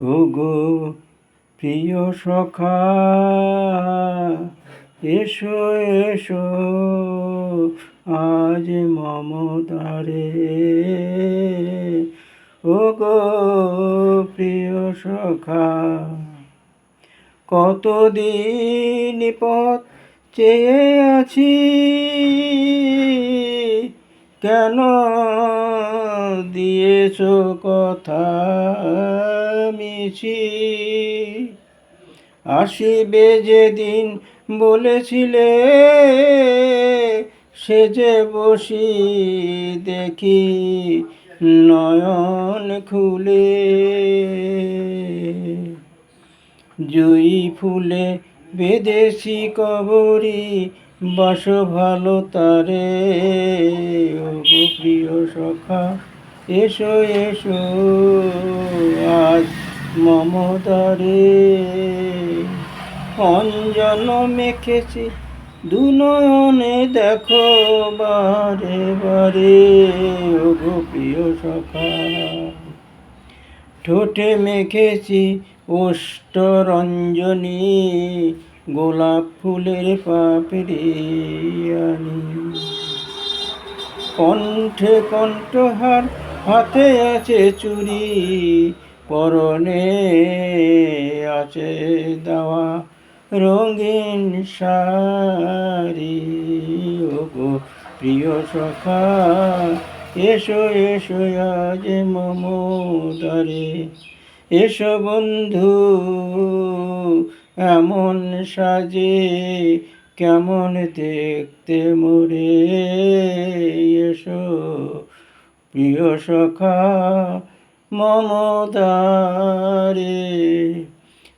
ওগো প্রিয় সখা এসো এসো আজ মমতারে। ওগো প্রিয় সখা কতদিন পথ চেয়ে আছি? কেন দিয়েছ কথা মিছি? আসিবে যেদিন বলেছিলে সে যে বসি দেখি নয়ন খুলে। জুই ফুলে বেদেশি কবরি বাস ভালো তারে প্রিয় সখা, এসো এসো, আজ মমতারে। অঞ্জন মেখেছি, দুনয়নে দেখো বারে বারে, ওগো প্রিয় সখা। ঠোঁটে মেখেছি অষ্টরঞ্জনী গোলাপ ফুলের পাপড়ি কণ্ঠে কণ্ঠহার, হাতে আছে চুরি, পরনে আছে দেওয়া রঙিন শাড়ি। ওগো প্রিয় সখা, এসো এসো আজ মমদারে এসো বন্ধু। এমন সাজে, কেমন দেখতে মোরে। এসো প্রিয় সখা মমদারে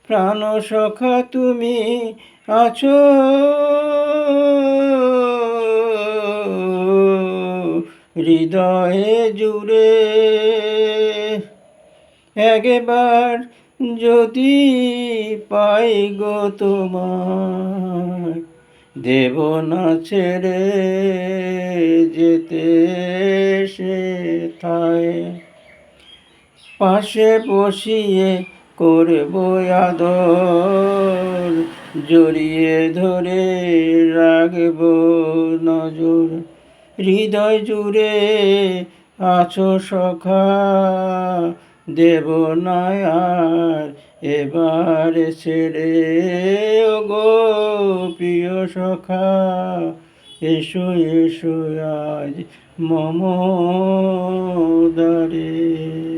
প্রাণ সখা, তুমি আছো। হৃদয়ে জুড়ে। একবার যদি পাই গো তোমার দেব না ছেড়ে যেতে সে থায় পাশে বসিয়ে করব আদর, জড়িয়ে ধরে রাখব নজর। হৃদয় জুড়ে আছো সখা দেব নয়ার এবার ছেড়ে গো প্রিয় সখা এসো এসো আজ মম দারে